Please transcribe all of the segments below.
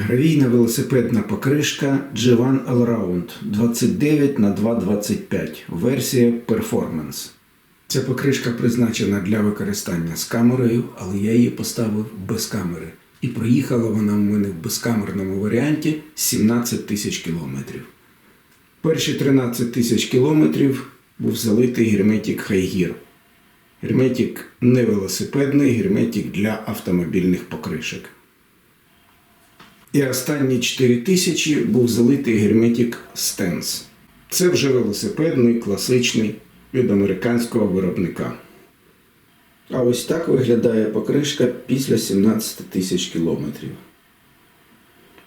Гравійна велосипедна покришка G1 Allround 29 на 225 версія Performance. Ця покришка призначена для використання з камерою, але я її поставив без камери. І проїхала вона в мене в безкамерному варіанті 17 тисяч кілометрів. Перші 13 тисяч кілометрів був залитий герметик Хайгір. Герметик не велосипедний, герметик для автомобільних покришок. І останні 4 тисячі був залитий герметик Stens. Це вже велосипедний, класичний від американського виробника. А ось так виглядає покришка після 17 тисяч кілометрів.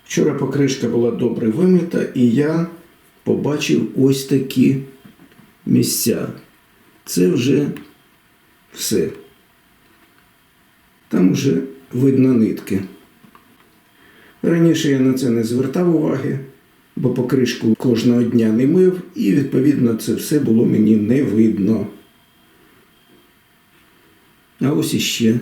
Вчора покришка була добре вимита, і я побачив ось такі місця. Це вже все. Там вже видно нитки. Раніше я на це не звертав уваги, бо покришку кожного дня не мив, і відповідно це все було мені не видно. А ось іще.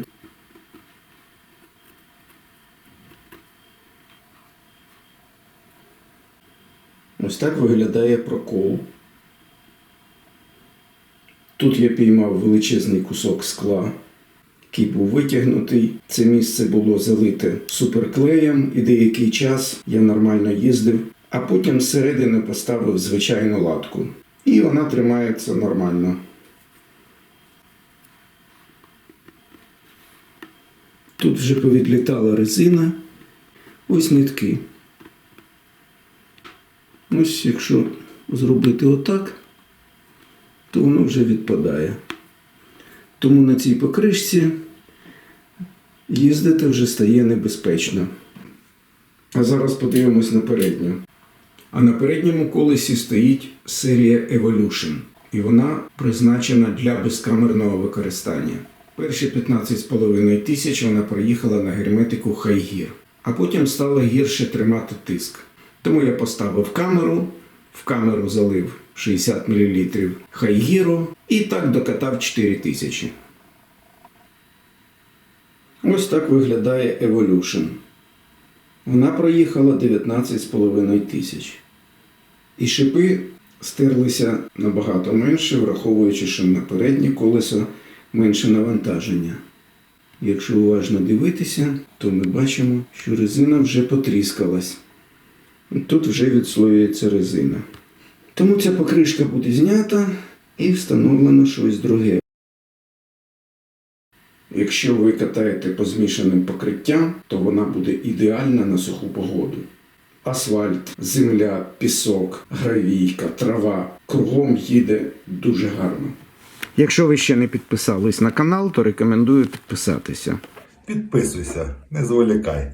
Ось так виглядає прокол. Тут я піймав величезний кусок скла, який був витягнутий. Це місце було залите суперклеєм, і деякий час я нормально їздив, а потім зсередини поставив звичайну латку. І вона тримається нормально. Тут вже повідлітала резина. Ось нитки. Ось якщо зробити отак, то воно вже відпадає. Тому на цій покришці їздити вже стає небезпечно. А зараз подивимось на передню. А на передньому колесі стоїть серія Evolution, і вона призначена для безкамерного використання. Перші 15,5 тисяч вона проїхала на герметику Хайгір, а потім стало гірше тримати тиск. Тому я поставив камеру, в камеру залив 60 мл хайгіру і так докатав 4 тисячі. Ось так виглядає Evolution. Вона проїхала 19,5 тисяч. І шипи стерлися набагато менше, враховуючи, що на переднє колесо менше навантаження. Якщо уважно дивитися, то ми бачимо, що резина вже потріскалась. Тут вже відслоюється резина. Тому ця покришка буде знята і встановлено щось друге. Якщо ви катаєте по змішаним покриттям, то вона буде ідеальна на суху погоду. Асфальт, земля, пісок, гравійка, трава кругом їде дуже гарно. Якщо ви ще не підписались на канал, то рекомендую підписатися. Підписуйся, не зволікай.